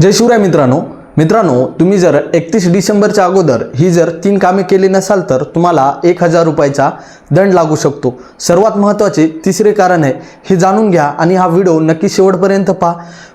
जय शिवराय मित्रांनो. मित्रांनो तुम्ही जर एकतीस डिसेंबरच्या अगोदर ही जर तीन कामे केली नसाल तर तुम्हाला एक हजार रुपयाचा दंड लागू शकतो. सर्वात महत्त्वाचे तिसरे कारण आहे हे जाणून घ्या आणि हा व्हिडिओ नक्की शेवटपर्यंत पहा.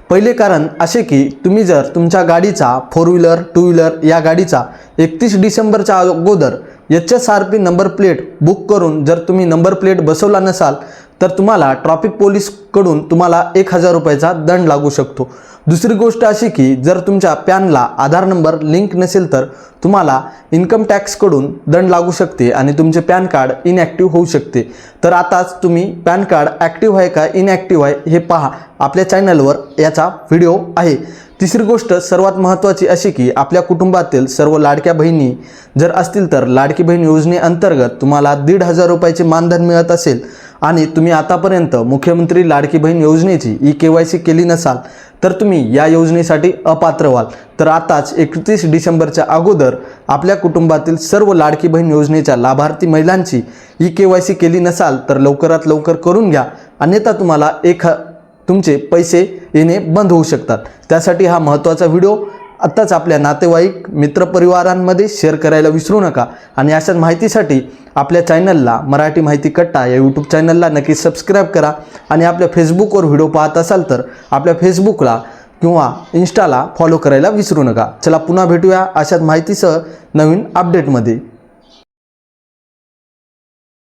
पहिले कारण असे की तुम्ही जर तुमच्या गाडीचा फोर व्हीलर टू व्हीलर या गाडीचा एकतीस डिसेंबरच्या अगोदर H S R P number plate book करून जर तुम्ही नंबर प्लेट बसवला नसाल तर तुम्हाला ट्रॉफिक पोलीसकडून तुम्हाला एक हजार रुपयाचा दंड लागू शकतो. दुसरी गोष्ट अशी की जर तुमच्या पॅनला आधार नंबर लिंक नसेल तर तुम्हाला इन्कम टॅक्सकडून दंड लागू शकते आणि तुमचे पॅन कार्ड इनॲक्टिव्ह होऊ शकते. तर आताच तुम्ही पॅन कार्ड ॲक्टिव्ह आहे का इनॲक्टिव्ह आहे हे पहा. आपल्या चॅनलवर याचा व्हिडिओ आहे. तिसरी गोष्ट सर्वात महत्त्वाची अशी की आपल्या कुटुंबातील सर्व लाडक्या बहिणी जर असतील तर लाडकी बहीण योजनेअंतर्गत तुम्हाला दीड हजार रुपयाचे मानधन मिळत असेल आणि तुम्ही आतापर्यंत मुख्यमंत्री लाडकी बहीण योजनेची ई के वाय सी केली नसाल तर तुम्ही या योजनेसाठी अपात्र व्हाल. तर आताच एकतीस डिसेंबरच्या अगोदर आपल्या कुटुंबातील सर्व लाडकी बहीण योजनेच्या लाभार्थी महिलांची ई के वाय सी केली नसाल तर लवकरात लवकर करून घ्या. अन्यथा तुम्हाला एक ह- तुमचे पैसे येणे बंद होऊ शकतात. त्यासाठी हा महत्त्वाचा व्हिडिओ आत्ताच आपल्या नातेवाईक मित्रपरिवारांमध्ये शेअर करायला विसरू नका. आणि अशाच माहितीसाठी आपल्या चॅनलला मराठी माहिती कट्टा या यूट्यूब चॅनलला नक्की सबस्क्राईब करा. आणि आपल्या फेसबुकवर व्हिडिओ पाहत असाल तर आपल्या फेसबुकला किंवा इन्स्टाला फॉलो करायला विसरू नका. चला पुन्हा भेटूया अशाच माहितीसह नवीन अपडेटमध्ये